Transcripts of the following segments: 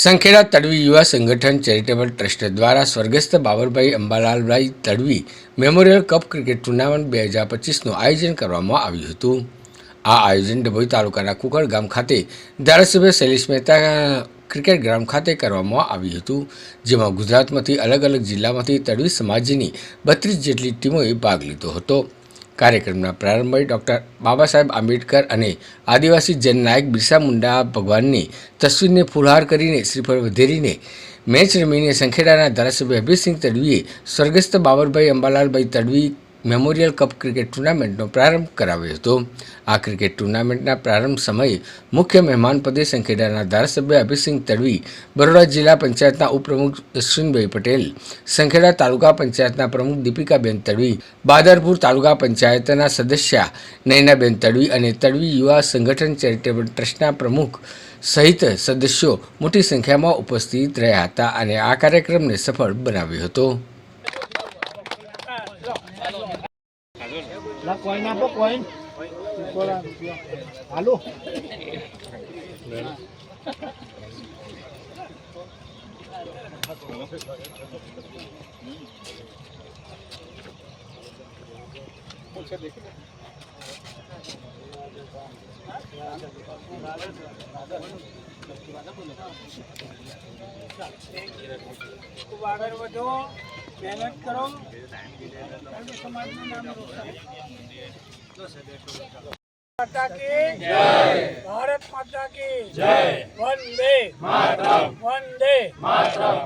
સંખેડા તડવી યુવા સંગઠન charitable trust દ્વારા સ્વર્ગસ્થ Babarbhai Ambalalbhai Tadvi memorial cup cricket tournament બે હજાર પચીસનું આયોજન કરવામાં આવ્યું હતું. આ આયોજન ડભોઈ તાલુકાના કુકડ ગામ ખાતે ધારાસભ્ય શૈલેષ મહેતા ક્રિકેટ ગ્રાઉન્ડ ખાતે કરવામાં આવ્યું હતું, જેમાં ગુજરાતમાંથી અલગ અલગ જિલ્લામાંથી તડવી સમાજની બત્રીસ જેટલી ટીમોએ ભાગ લીધો હતો. કાર્યક્રમના પ્રારંભે ડૉક્ટર બાબા સાહેબ આંબેડકર અને આદિવાસી જનનાયક બિરસા મુંડા ભગવાનની તસવીરને ફુલહાર કરીને શ્રીફળ વધેરીને મેચ રમીને સંખેડાના ધારાસભ્ય અભિસિંહ તડવીએ સ્વર્ગસ્થ Babarbhai Ambalalbhai Tadvi memorial cup cricket ટુર્નામેન્ટનો પ્રારંભ કરાવ્યો હતો. આ ક્રિકેટ ટુર્નામેન્ટના પ્રારંભ સમયે મુખ્ય મહેમાન પદે સંખેડાના ધારાસભ્ય અભિસિંહ તડવી, બરોડા જિલ્લા પંચાયતના ઉપપ્રમુખ અશ્વિનભાઈ પટેલ, સંખેડા તાલુકા પંચાયતના પ્રમુખ દીપિકાબેન તડવી, બાદરપુર તાલુકા પંચાયતના સદસ્ય નયનાબેન તડવી અને તડવી યુવા સંગઠન ચેરિટેબલ ટ્રસ્ટના પ્રમુખ સહિત સદસ્યો મોટી સંખ્યામાં ઉપસ્થિત રહ્યા હતા અને આ કાર્યક્રમને સફળ બનાવ્યો હતો. લા કોઈન આપો કોઈન હાલો ખૂબ આગળ વધો મહેનત કરો સમાજનું નામ ભારત માતા કી જય વંદે માતરમ વંદે માતરમ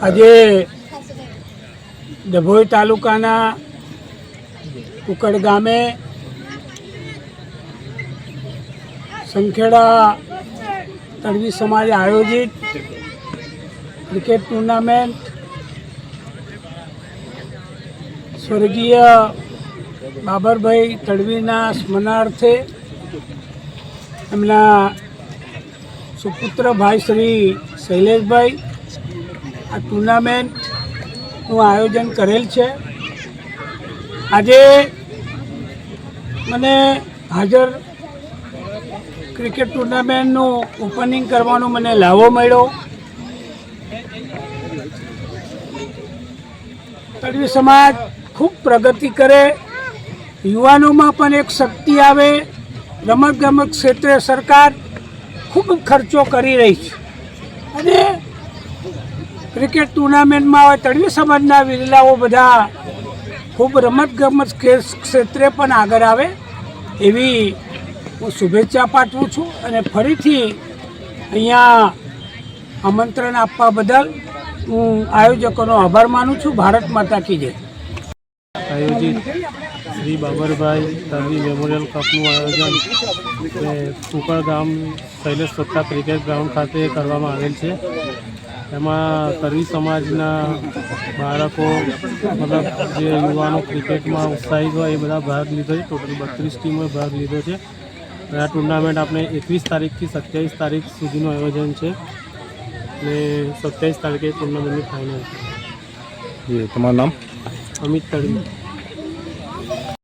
આજે ડભોઈ તાલુકાના કુકડ ગામે સંખેડા તળવી સમાજે આયોજિત ક્રિકેટ ટુર્નામેન્ટ સ્વર્ગીય બાબરભાઈ તડવીના સ્મરણાર્થે એમના સુપુત્ર ભાઈ શ્રી શૈલેષભાઈ આ ટુર્નામેન્ટનું આયોજન કરેલ છે. આજે મને હાજર ક્રિકેટ ટુર્નામેન્ટનું ઓપનિંગ કરવાનો મને લાવો મળ્યો. તડવી સમાજ ખૂબ પ્રગતિ કરે. યુવાનોમાં પણ એક શક્તિ આવે. રમતગમત ક્ષેત્રે સરકાર ખૂબ ખર્ચો કરી રહી છે. અને ક્રિકેટ ટુર્નામેન્ટમાં હવે તળવી સમાજના વિરલાઓ બધા ખૂબ રમતગમત ક્ષેત્રે પણ આગળ આવે. એવી હું શુભેચ્છા પાઠવું છું અને ફરીથી અહીંયા આમંત્રણ આપવા બદલ હું આયોજકોનો આભાર માનું છું. ભારત માતા કી જય. આયોજિત શ્રી બાબરભાઈ તરવી મેમોરિયલ કપનું આયોજન કુકળ ગામ શૈલેષ સત્તા ક્રિકેટ ગ્રાઉન્ડ ખાતે કરવામાં આવેલ છે. એમાં તરવી સમાજના બાળકો, મતલબ જે યુવાનો ક્રિકેટમાં ઉત્સાહિત હોય એ બધા ભાગ લીધો છે. ટોટલ બત્રીસ ટીમોએ ભાગ લીધો છે. આ ટુર્નામેન્ટ આપણે એકવીસ તારીખથી સત્યાવીસ તારીખ સુધીનું આયોજન છે. અને સત્યાવીસ તારીખે ટુર્નામેન્ટની ફાઇનલ છે એ તમારું નામ અમિત તળવી